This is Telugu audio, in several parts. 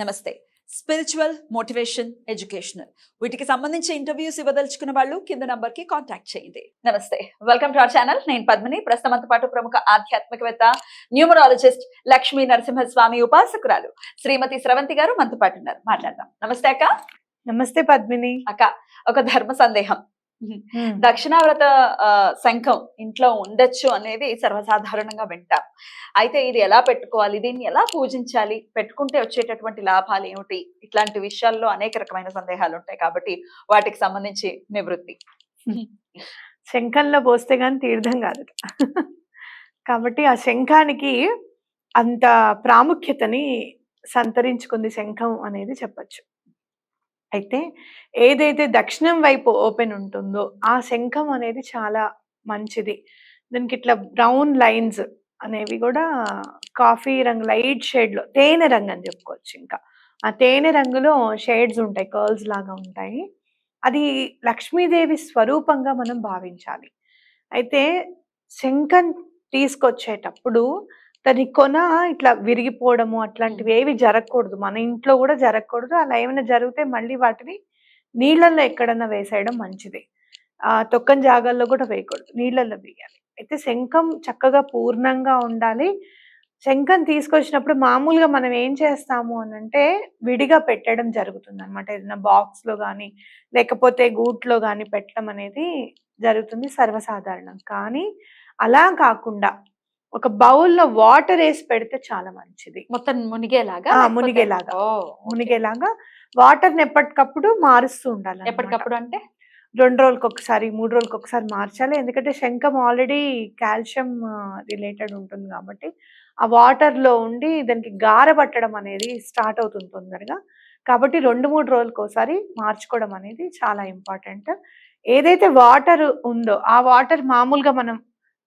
నమస్తే. స్పిరిచువల్ మోటివేషన్ ఎడ్యుకేషనల్ వీటికి సంబంధించి ఇంటర్వ్యూస్ ఇవ్వదలుచుకున్న వాళ్ళు కింద నంబర్కి కాంటాక్ట్ చేయండి. నమస్తే. వెల్కమ్ టు అవర్ ఛానల్ నేను పద్మిని. ప్రస్తుతంతో పాటు ప్రముఖ ఆధ్యాత్మికవేత్త న్యూమరాలజిస్ట్ లక్ష్మీ నరసింహస్వామి ఉపాసకురాలు శ్రీమతి స్రవంతి గారు మనతో పాటు ఉన్నారు. మాట్లాడదాం. నమస్తే అక్క. నమస్తే పద్మిని. అక్క ఒక ధర్మ సందేహం. దక్షిణావ్రత శంఖం ఇంట్లో ఉండొచ్చు అనేది సర్వసాధారణంగా వింటాం. అయితే ఇది ఎలా పెట్టుకోవాలి? దీన్ని ఎలా పూజించాలి? పెట్టుకుంటే వచ్చేటటువంటి లాభాలు ఏమిటి? ఇట్లాంటి విషయాల్లో అనేక రకమైన సందేహాలు ఉంటాయి కాబట్టి వాటికి సంబంధించి నివృత్తి. శంఖంలో పోస్తే గాని తీర్థం కాదు. కాబట్టి ఆ శంఖానికి అంత ప్రాముఖ్యతని సంతరించుకుంది శంఖం అనేది చెప్పచ్చు. అయితే ఏదైతే దక్షిణం వైపు ఓపెన్ ఉంటుందో ఆ శంఖం అనేది చాలా మంచిది. దానికి ఇట్లా బ్రౌన్ లైన్స్ అనేవి కూడా కాఫీ రంగు లైట్ షేడ్లో తేనె రంగు అని చెప్పుకోవచ్చు ఇంకా. ఆ తేనె రంగులో షేడ్స్ ఉంటాయి కర్ల్స్ లాగా ఉంటాయి. అది లక్ష్మీదేవి స్వరూపంగా మనం భావించాలి. అయితే శంఖం తీసుకొచ్చేటప్పుడు దాని కొన ఇట్లా విరిగిపోవడము అట్లాంటివి ఏవి జరగకూడదు. మన ఇంట్లో కూడా జరగకూడదు. అలా ఏమైనా జరిగితే మళ్ళీ వాటిని నీళ్ళల్లో ఎక్కడన్నా వేసేయడం మంచిది. ఆ తొక్కని జాగాల్లో కూడా వేయకూడదు. నీళ్ళల్లో వేయాలి. అయితే శంఖం చక్కగా పూర్ణంగా ఉండాలి. శంఖం తీసుకొచ్చినప్పుడు మామూలుగా మనం ఏం చేస్తాము అని అంటే విడిగా పెట్టడం జరుగుతుంది అనమాట ఏదైనా బాక్స్లో కానీ లేకపోతే గూట్లో కానీ పెట్టడం అనేది జరుగుతుంది సర్వసాధారణం. కానీ అలా కాకుండా ఒక బౌల్లో వాటర్ వేసి పెడితే చాలా మంచిది. మొత్తం మునిగేలాగా మునిగేలాగా. మునిగేలాగా. వాటర్ ఎప్పటికప్పుడు మారుస్తూ ఉండాలి. ఎప్పటికప్పుడు అంటే? రెండు రోజులకు ఒకసారి మూడు రోజులకు ఒకసారి మార్చాలి. ఎందుకంటే శంఖం ఆల్రెడీ కాల్షియం రిలేటెడ్ ఉంటుంది కాబట్టి ఆ వాటర్లో ఉండి దానికి గార పట్టడం అనేది స్టార్ట్ అవుతుంది తొందరగా. కాబట్టి రెండు మూడు రోజులకు ఒకసారి మార్చుకోవడం అనేది చాలా ఇంపార్టెంట్. ఏదైతే వాటర్ ఉందో ఆ వాటర్ మామూలుగా మనం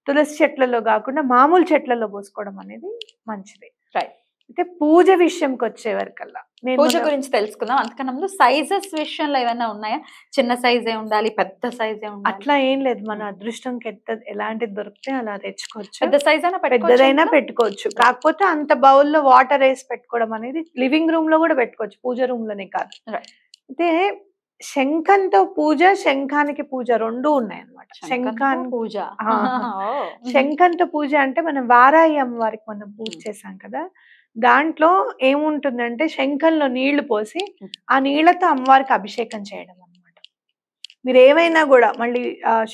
తులసి చెట్లలో కాకుండా మామూలు చెట్లలో పోసుకోవడం అనేది మంచిది. Right. అయితే పూజ విషయంకి వచ్చే వరకల్లా నేను పూజ గురించి తెలుసుకుందాం. అంతకన్నా ముందు సైజెస్ విషయంలో ఏమైనా ఉన్నాయా? చిన్న సైజే ఉండాలి పెద్ద సైజే ఉండాలి? అట్లా ఏం లేదు. మన అదృష్టంకి ఎంత ఎలాంటిది దొరికితే అలా తెచ్చుకోవచ్చు. పెద్ద సైజ్ అయినా పెద్దదైనా పెట్టుకోవచ్చు. కాకపోతే అంత బౌల్లో వాటర్ వేసి పెట్టుకోవడం అనేది లివింగ్ రూమ్లో కూడా పెట్టుకోవచ్చు. పూజ రూమ్లోనే కాదు. అయితే శంఖంతో పూజ శంఖానికి పూజ రెండు ఉన్నాయి అనమాట శంఖాన్ పూజ. శంఖంతో పూజ అంటే మనం వారాయి అమ్మవారికి మనం పూజ. చేసాం కదా దాంట్లో ఏముంటుందంటే శంఖంలో నీళ్ళు పోసి. ఆ నీళ్ళతో అమ్మవారికి అభిషేకం చేయడం అన్నమాట మీరు ఏమైనా కూడా మళ్ళీ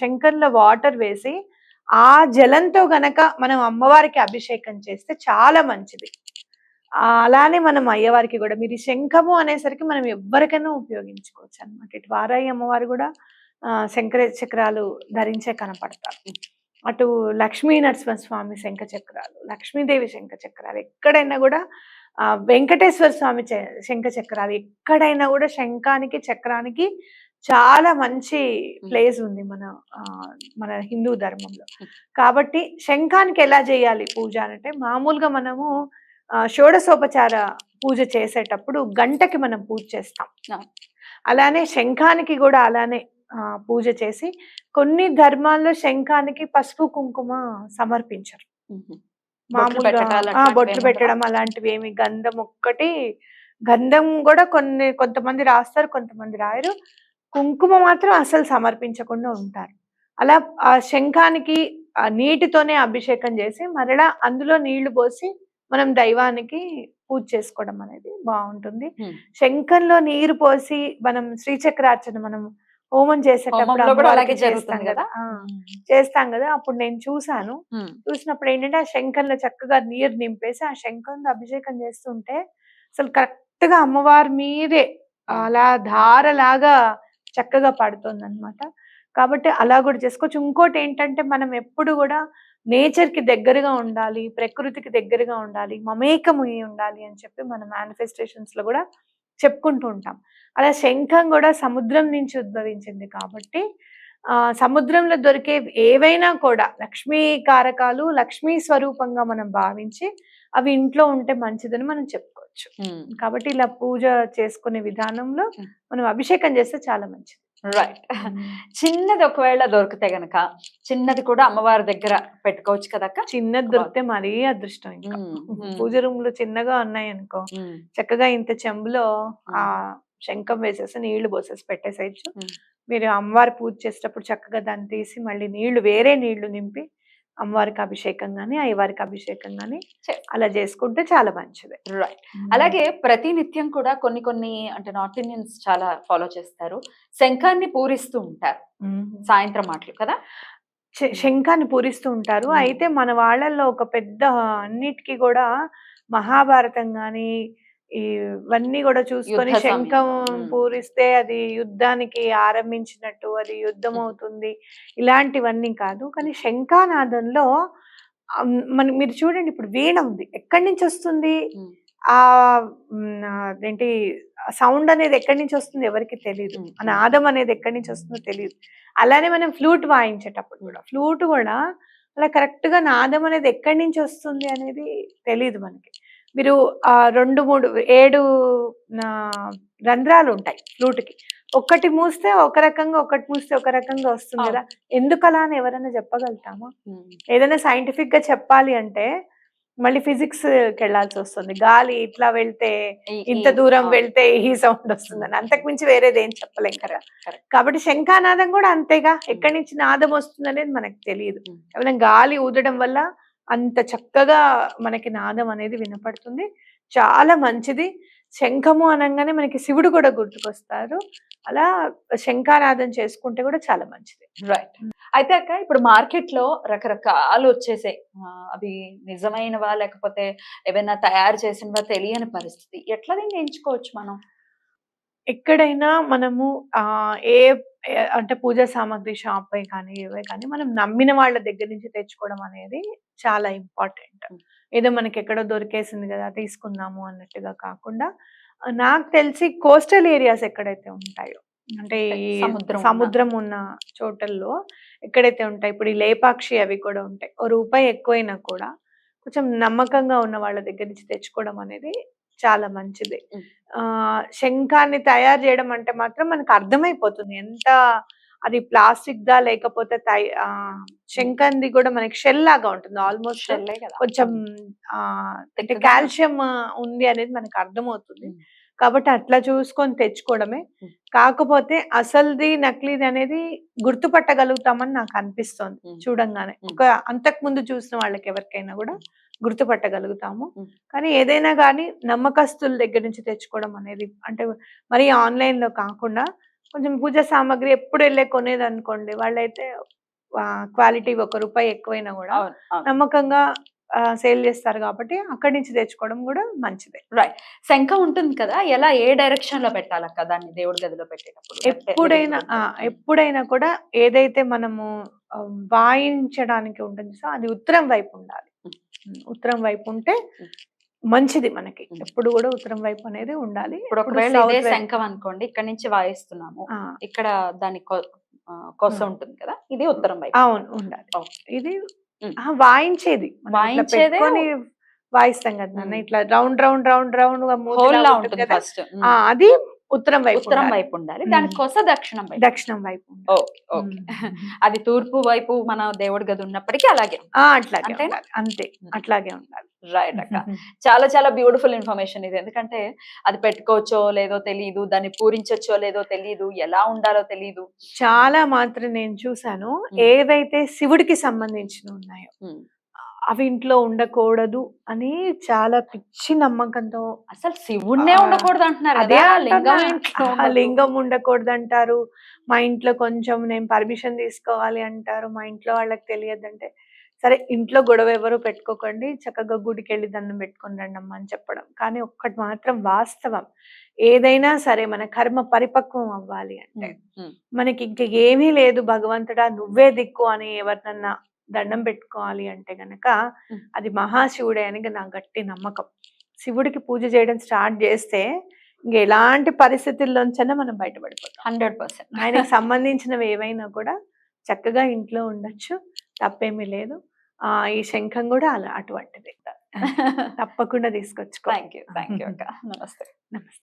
శంఖంలో వాటర్ వేసి ఆ జలంతో గనక మనం అమ్మవారికి అభిషేకం చేస్తే చాలా మంచిది అలానే మనం అయ్యవారికి కూడా. మీరు శంఖము అనేసరికి మనం ఎవ్వరికైనా ఉపయోగించుకోవచ్చు అన్నమాట. ఇటు వారాయి అమ్మవారు కూడా శంకర చక్రాలు ధరించే కనపడతారు. అటు లక్ష్మీ నరసింహస్వామి శంఖ చక్రాలు లక్ష్మీదేవి శంఖ చక్రాలు ఎక్కడైనా కూడా ఆ, వెంకటేశ్వర స్వామి శంఖ చక్రాలు ఎక్కడైనా కూడా శంఖానికి చక్రానికి చాలా మంచి ప్లేస్ ఉంది మన మన హిందూ ధర్మంలో. కాబట్టి శంఖానికి ఎలా చేయాలి పూజ అంటే మామూలుగా మనము షోడశోపచార పూజ చేసేటప్పుడు గంటకి మనం పూజ చేస్తాం. అలానే శంఖానికి కూడా అలానే పూజ చేసి కొన్ని ధర్మాల్లో శంఖానికి పసుపు కుంకుమ సమర్పించరు. మామూలుగా బొట్లు పెట్టడం అలాంటివి ఏమి గంధం ఒక్కటి గంధం కూడా కొన్ని కొంతమంది రాస్తారు కొంతమంది రాయరు. కుంకుమ మాత్రం అసలు సమర్పించకుండా ఉంటారు. అలా ఆ శంఖానికి నీటితోనే అభిషేకం చేసి మరలా అందులో నీళ్ళు పోసి మనం దైవానికి పూజ చేసుకోవడం అనేది బాగుంటుంది. శంఖంలో నీరు పోసి మనం శ్రీచక్రార్చన మనం హోమం చేసేటప్పుడు అలాగే చేస్తాం కదా? చేస్తాం కదా? అప్పుడు నేను చూసాను. చూసినప్పుడు ఏంటంటే ఆ శంఖంలో చక్కగా నీరు నింపేసి ఆ శంఖంలో అభిషేకం చేస్తుంటే అసలు కరెక్ట్గా అమ్మవారి మీదే అలా ధారలాగా చక్కగా పడుతుంది అనమాట కాబట్టి అలా కూడా చేసుకోవచ్చు ఇంకోటి ఏంటంటే మనం ఎప్పుడు కూడా నేచర్కి దగ్గరగా ఉండాలి ప్రకృతికి దగ్గరగా ఉండాలి మమేకమై ఉండాలి అని చెప్పి మన మేనిఫెస్టేషన్స్లో కూడా చెప్పుకుంటూ ఉంటాం అలా శంఖం కూడా సముద్రం నుంచి ఉద్భవించింది కాబట్టి ఆ సముద్రంలో దొరికే ఏవైనా కూడా లక్ష్మీ కారకాలు లక్ష్మీ స్వరూపంగా మనం భావించి అవి ఇంట్లో ఉంటే మంచిదని మనం చెప్పుకోవచ్చు. కాబట్టి ఇలా పూజ చేసుకునే విధానంలో. మనం అభిషేకం చేస్తే చాలా మంచిది రైట్ చిన్నది ఒకవేళ దొరికితే గనక చిన్నది కూడా అమ్మవారి దగ్గర పెట్టుకోవచ్చు కదక్క చిన్నది దొరికితే మరీ అదృష్టం ఇంకా. పూజ రూమ్లో చిన్నగా ఉన్నాయి అనుకో చక్కగా ఇంత చెంబులో ఆ శంఖం వేసేసి నీళ్ళు పోసేసి పెట్టేసేయచ్చు. మీరు అమ్మవారి పూజ చేసేటప్పుడు చక్కగా దాన్ని తీసి మళ్ళీ నీళ్ళు వేరే నీళ్ళు నింపి అమ్మవారికి అభిషేకం గాని అయ్యవారికి అభిషేకం చే- అలా చేసుకుంటే చాలా మంచిది. రైట్ అలాగే ప్రతి నిత్యం కూడా కొన్ని కొన్ని అంటే నార్త్ ఇండియన్స్ చాలా ఫాలో చేస్తారు. శంఖాన్ని పూరిస్తూ ఉంటారు. సాయంత్రం మాటలు కదా? శంఖాన్ని పూరిస్తూ ఉంటారు. అయితే మన వాళ్ళల్లో ఒక పెద్ద అన్నిటికీ కూడా మహాభారతం గాని ఇవన్నీ కూడా చూసుకొని. శంఖం. పూరిస్తే అది యుద్ధానికి ఆరంభించినట్టు అది యుద్ధం అవుతుంది ఇలాంటివన్నీ కాదు. కానీ శంఖానాదంలో మన మీరు చూడండి ఇప్పుడు వీణ ఉంది. ఎక్కడి నుంచి వస్తుంది. ఆ అదేంటి సౌండ్ అనేది ఎక్కడి నుంచి వస్తుంది ఎవరికి తెలియదు నాదం అనేది ఎక్కడి నుంచి వస్తుందో తెలియదు అలానే మనం ఫ్లూట్ వాయించేటప్పుడు కూడా ఫ్లూట్ కూడా అలా కరెక్ట్గా నాదం అనేది ఎక్కడి నుంచి వస్తుంది అనేది తెలియదు మనకి. మీరు ఆ రెండు మూడు ఏడు రంధ్రాలు ఉంటాయి ఫ్లూట్కి ఒక్కటి మూస్తే ఒక రకంగా ఒకటి మూస్తే ఒక రకంగా వస్తుంది కదా. ఎందుకు అలా అని ఎవరైనా చెప్పగలుగుతామా? ఏదైనా సైంటిఫిక్గా చెప్పాలి అంటే మళ్ళీ ఫిజిక్స్కి వెళ్ళాల్సి వస్తుంది. గాలి ఇట్లా వెళ్తే ఇంత దూరం వెళ్తే ఈ సౌండ్ వస్తుందని. అంతకు మించి వేరేది ఏం చెప్పలేం కదా. కాబట్టి శంఖానాదం కూడా అంతేగా. ఎక్కడి నుంచి నాదం వస్తుంది అనేది మనకు తెలియదు. కేవలం గాలి ఊదడం వల్ల అంత చక్కగా మనకి నాదం అనేది వినపడుతుంది. చాలా మంచిది. శంఖము అనగానే మనకి శివుడు కూడా గుర్తుకొస్తారు. అలా శంఖానాదం చేసుకుంటే కూడా చాలా మంచిది. రైట్ అయితే అక్క ఇప్పుడు మార్కెట్లో రకరకాలు వచ్చేసాయి. అవి నిజమైనవా లేకపోతే ఏవైనా తయారు చేసినవా తెలియని పరిస్థితి. ఎట్లా దీన్ని ఎంచుకోవచ్చు మనం? ఎక్కడైనా మనము ఆ ఏ ఏ- అంటే పూజా సామాగ్రి షాప్ కానీ ఏవే కానీ మనం నమ్మిన వాళ్ళ దగ్గర నుంచి తెచ్చుకోవడం అనేది చాలా ఇంపార్టెంట్. ఏదో మనకి ఎక్కడో దొరికేసింది కదా తీసుకుందాము అన్నట్టుగా కాకుండా ఆ, నాకు తెలిసి కోస్టల్ ఏరియాస్ ఎక్కడైతే ఉంటాయో అంటే ఈ సముద్రం ఉన్న- సముద్రం ఉన్న చోటల్లో ఎక్కడైతే ఉంటాయి ఇప్పుడు ఈ లేపాక్షి అవి కూడా ఉంటాయి ఓ రూపాయి ఎక్కువైనా కూడా కొంచెం నమ్మకంగా ఉన్న వాళ్ళ దగ్గర నుంచి తెచ్చుకోవడం అనేది చాలా మంచిది. ఆ శంఖాన్ని తయారు చేయడం అంటే మాత్రం మనకు అర్థమైపోతుంది ఎంత అది ప్లాస్టిక్ దా లేకపోతే శంఖంది కూడా మనకి షెల్ లాగా ఉంటుంది ఆల్మోస్ట్ కొంచెం ఆ అంటే. కాల్షియం ఉంది అనేది మనకు అర్థమవుతుంది. కాబట్టి అట్లా చూసుకొని తెచ్చుకోవడమే. కాకపోతే అసలుది నకిలీది అనేది గుర్తుపట్టగలుగుతామని నాకు అనిపిస్తోంది. చూడంగానే. ఒక అంతకు ముందు చూసిన వాళ్ళకి ఎవరికైనా కూడా గుర్తుపట్టగలుగుతాము. కానీ ఏదైనా కానీ నమ్మకస్తుల దగ్గర నుంచి తెచ్చుకోవడం అనేది అంటే మరి ఆన్లైన్లో కాకుండా కొంచెం పూజ సామాగ్రి ఎప్పుడు వెళ్ళే కొనేది అనుకోండి వాళ్ళైతే క్వాలిటీ ఒక రూపాయి ఎక్కువైనా కూడా. నమ్మకంగా సేల్ చేస్తారు కాబట్టి అక్కడి నుంచి తెచ్చుకోవడం కూడా మంచిదే శంఖం ఉంటుంది కదా ఎలా ఏ డైరెక్షన్లో పెట్టాలక్క దాన్ని దేవుడి గదిలో పెట్టేటప్పుడు ఎప్పుడైనా. ఎప్పుడైనా కూడా ఏదైతే మనము వాయించడానికి ఉంటుంది సో అది ఉత్తరం వైపు ఉండాలి ఉత్తరం వైపు ఉంటే. మంచిది మనకి. ఎప్పుడు కూడా ఉత్తరం వైపు అనేది ఉండాలి ఇప్పుడు ఒకవేళ ఇదే శంఖం అనుకోండి ఇక్కడ నుంచి వాయిస్తున్నాము ఇక్కడ దాని కొస. ఉంటుంది కదా ఇది ఉత్తరం వైపు అవును ఉండాలి. ఇది వాయించేది వాయించేదే వాయిస్తాం కదా. ఇట్లా రౌండ్ రౌండ్ రౌండ్ రౌండ్ అది ఉత్తరం వైపు ఉత్తరం. వైపు ఉండాలి దాని ఉమ్. కొస దక్షిణం వైపు దక్షిణం వైపు. ఓకే. అది తూర్పు వైపు మన దేవుడి గది ఉన్నప్పటికీ అలాగే ఆ, అట్లాగే అంతే. అట్లాగే ఉండాలి రైట్ అక్క చాలా చాలా బ్యూటిఫుల్ ఇన్ఫర్మేషన్ ఇది ఎందుకంటే అది పెట్టుకోవచ్చో లేదో తెలియదు దాన్ని పూరించొచ్చో లేదో తెలియదు ఎలా ఉండాలో తెలియదు చాలా మాత్రం నేను చూసాను. ఏవైతే శివుడికి సంబంధించిన ఉన్నాయో. అవి ఇంట్లో ఉండకూడదు అని చాలా పిచ్చి నమ్మకంతో అసలు శివుణ్ణే ఉండకూడదు అంటున్నారు అదే. లింగం ఉండకూడదు. అంటారు మా ఇంట్లో కొంచెం నేను పర్మిషన్ తీసుకోవాలి అంటారు. మా ఇంట్లో వాళ్ళకి తెలియదంటే సరే ఇంట్లో గొడవ ఎవరు పెట్టుకోకండి. చక్కగా గుడికి వెళ్ళి దండం పెట్టుకొని రండి అమ్మ అని చెప్పడం. కానీ ఒక్కటి మాత్రం వాస్తవం. ఏదైనా సరే మన కర్మ పరిపక్వం అవ్వాలి అంటే మనకి ఇంక ఏమీ లేదు. భగవంతుడా నువ్వే దిక్కు అని ఎవరినన్నా దండం పెట్టుకోవాలి అంటే గనక. అది మహాశివుడే అని నా గట్టి నమ్మకం. శివుడికి పూజ చేయడం స్టార్ట్ చేస్తే ఇంక ఎలాంటి పరిస్థితుల్లోంచైనా మనం బయటపడిపోతాం. Hundred percent. ఆయనకు సంబంధించినవి ఏవైనా కూడా చక్కగా ఇంట్లో ఉండొచ్చు తప్పేమీ లేదు. ఆ ఈ శంఖం కూడా అలా అటువంటిది. తప్పకుండా తీసుకొచ్చుకో. థ్యాంక్ యూ థ్యాంక్ యూ అక్క. నమస్తే. నమస్తే.